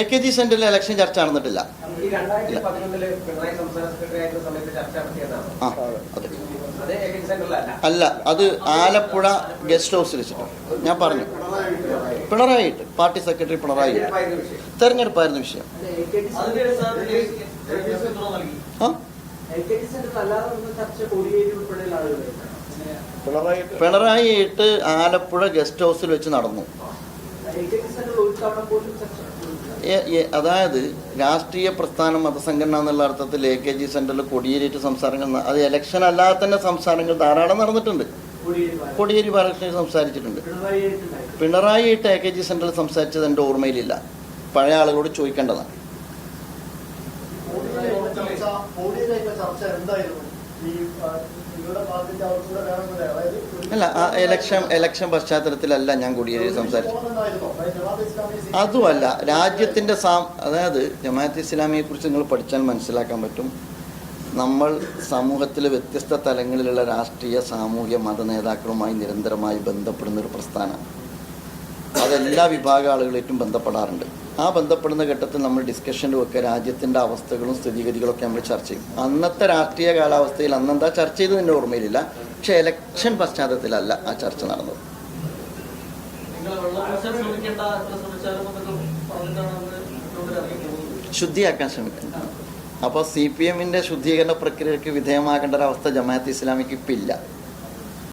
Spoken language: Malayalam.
എ കെ ജി സെന്ററിൽ ഇലക്ഷൻ ചർച്ച നടന്നിട്ടില്ല. അല്ല അത് ആലപ്പുഴ ഗസ്റ്റ് ഹൗസിൽ വെച്ചിട്ട് ഞാൻ പറഞ്ഞു. പിണറായിട്ട് പാർട്ടി സെക്രട്ടറി പിണറായി. തെരഞ്ഞെടുപ്പായിരുന്ന വിഷയം. പിണറായിട്ട് ആലപ്പുഴ ഗസ്റ്റ് ഹൗസിൽ വെച്ച് നടന്നു. അതായത് രാഷ്ട്രീയ പ്രസ്ഥാനം മതസംഘടന എന്നുള്ള അർത്ഥത്തിൽ എ കെ ജി സെന്ററിൽ കൊടിയേരിയിട്ട് സംസാരങ്ങൾ അത് ഇലക്ഷൻ അല്ലാതെ തന്നെ സംസാരങ്ങൾ ധാരാളം നടന്നിട്ടുണ്ട്. കോടിയേരി ബാലകൃഷ്ണൻ സംസാരിച്ചിട്ടുണ്ട്. പിണറായി ആയിട്ടുണ്ടായി പിണറായി എ കെ ജി സെന്ററിൽ സംസാരിച്ചത് എന്റെ ഓർമ്മയിലില്ല. പഴയ ആളുകളോട് ചോദിക്കേണ്ടതാണ്. ചർച്ച എന്തായിരുന്നു? അല്ല ആ ഇലക്ഷൻ ഇലക്ഷൻ പശ്ചാത്തലത്തിലല്ല ഞാൻ കൂടിയേ സംസാരിച്ചു അതുമല്ല രാജ്യത്തിന്റെ സാ അതായത് ജമാഅത്ത് ഇസ്ലാമിയെ കുറിച്ച് നിങ്ങൾ പഠിച്ചാൽ മനസ്സിലാക്കാൻ പറ്റും. നമ്മൾ സമൂഹത്തിലെ വ്യത്യസ്ത തലങ്ങളിലുള്ള രാഷ്ട്രീയ സാമൂഹ്യ മത നേതാക്കളുമായി നിരന്തരമായി ബന്ധപ്പെടുന്ന ഒരു പ്രസ്ഥാനമാണ്. അതെല്ലാ വിഭാഗ ആളുകളായിട്ടും ബന്ധപ്പെടാറുണ്ട്. ആ ബന്ധപ്പെടുന്ന ഘട്ടത്തിൽ നമ്മൾ ഡിസ്കഷനിലും ഒക്കെ രാജ്യത്തിന്റെ അവസ്ഥകളും സ്ഥിതിഗതികളൊക്കെ നമ്മൾ ചർച്ച ചെയ്യും. അന്നത്തെ രാഷ്ട്രീയ കാലാവസ്ഥയിൽ അന്നെന്താ ചർച്ച ചെയ്തത് എന്റെ ഓർമ്മയിലില്ല. പക്ഷേ ഇലക്ഷൻ പശ്ചാത്തലത്തിലല്ല ആ ചർച്ച നടന്നത്. ശുദ്ധിയാക്കാൻ ശ്രമിക്കുന്നു. അപ്പോൾ സി പി എമ്മിന്റെ ശുദ്ധീകരണ പ്രക്രിയയ്ക്ക് വിധേയമാകേണ്ട ഒരവസ്ഥ ജമാഅത്ത് ഇസ്ലാമിക്ക് ഇപ്പം ഇല്ല.